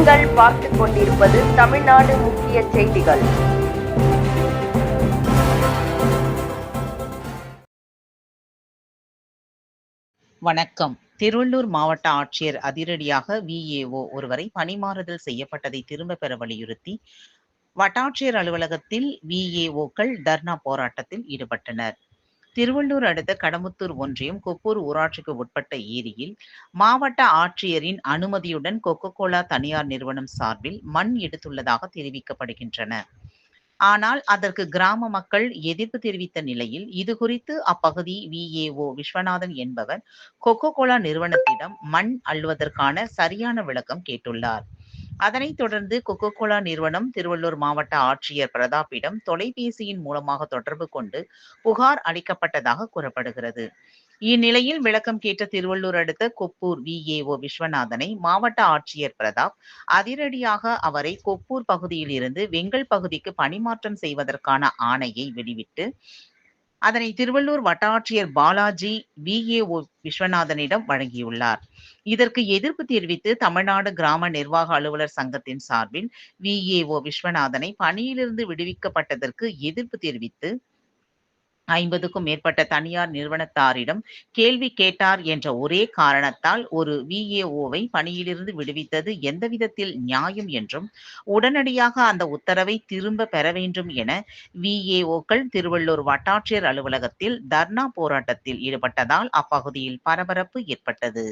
நீங்கள் பார்த்துக் கொண்டிருப்பது தமிழ்நாடு முக்கிய செய்திகள். வணக்கம். திருவள்ளூர் மாவட்ட ஆட்சியர் அதிரடியாக விஏஓ ஒருவரை பணிமாறுதல் செய்யப்பட்டதை திரும்ப பெற வலியுறுத்தி வட்டாட்சியர் அலுவலகத்தில் விஏஓக்கள் தர்ணா போராட்டத்தில் ஈடுபட்டனர். திருவள்ளூர் அடுத்த கடமுத்தூர் ஒன்றியம் கொப்பூர் ஊராட்சிக்கு உட்பட்ட ஏரியில் மாவட்ட ஆட்சியரின் அனுமதியுடன் கொக்கோ கோலா தனியார் நிறுவனம் சார்பில் மண் எடுத்துள்ளதாக தெரிவிக்கப்படுகின்றன. ஆனால் அதற்கு கிராம மக்கள் எதிர்ப்பு தெரிவித்த நிலையில் இது குறித்து அப்பகுதி விஏஓ விஸ்வநாதன் என்பவர் கொக்கோ கோலா நிறுவனத்திடம் மண் அள்ளுவதற்கான சரியான விளக்கம் கேட்டுள்ளார். அதனைத் தொடர்ந்து கொக்கோ கோலா நிறுவனம் திருவள்ளூர் மாவட்ட ஆட்சியர் பிரதாப்பிடம் தொலைபேசியின் மூலமாக தொடர்பு கொண்டு புகார் அளிக்கப்பட்டதாக கூறப்படுகிறது. இந்நிலையில் விளக்கம் கேட்ட திருவள்ளூர் அடுத்த கொப்பூர் விஏஓ விஸ்வநாதனை மாவட்ட ஆட்சியர் பிரதாப் அதிரடியாக அவரை கொப்பூர் பகுதியில் இருந்து வெங்கல் பகுதிக்கு பணிமாற்றம் செய்வதற்கான ஆணையை வெளிவிட்டு அதனை திருவள்ளூர் வட்டாட்சியர் பாலாஜி விஏஓ விஸ்வநாதனிடம் வழங்கியுள்ளார். இதற்கு எதிர்ப்பு தெரிவித்து தமிழ்நாடு கிராம நிர்வாக அலுவலர் சங்கத்தின் சார்பில் விஏஓ விஸ்வநாதனை பணியிலிருந்து விடுவிக்கப்பட்டதற்கு எதிர்ப்பு தெரிவித்து ஐம்பதுக்கும் மேற்பட்ட தனியார் நிறுவனத்தாரிடம் கேள்வி கேட்டார் என்ற ஒரே காரணத்தால் ஒரு விஏஓவை பணியிலிருந்து விடுவித்தது எந்த விதத்தில் நியாயம் என்றும் உடனடியாக அந்த உத்தரவை திரும்ப பெற வேண்டும் என விஏஓக்கள் திருவள்ளூர் வட்டாட்சியர் அலுவலகத்தில் தர்ணா போராட்டத்தில் ஈடுபட்டதால் அப்பகுதியில் பரபரப்பு ஏற்பட்டது.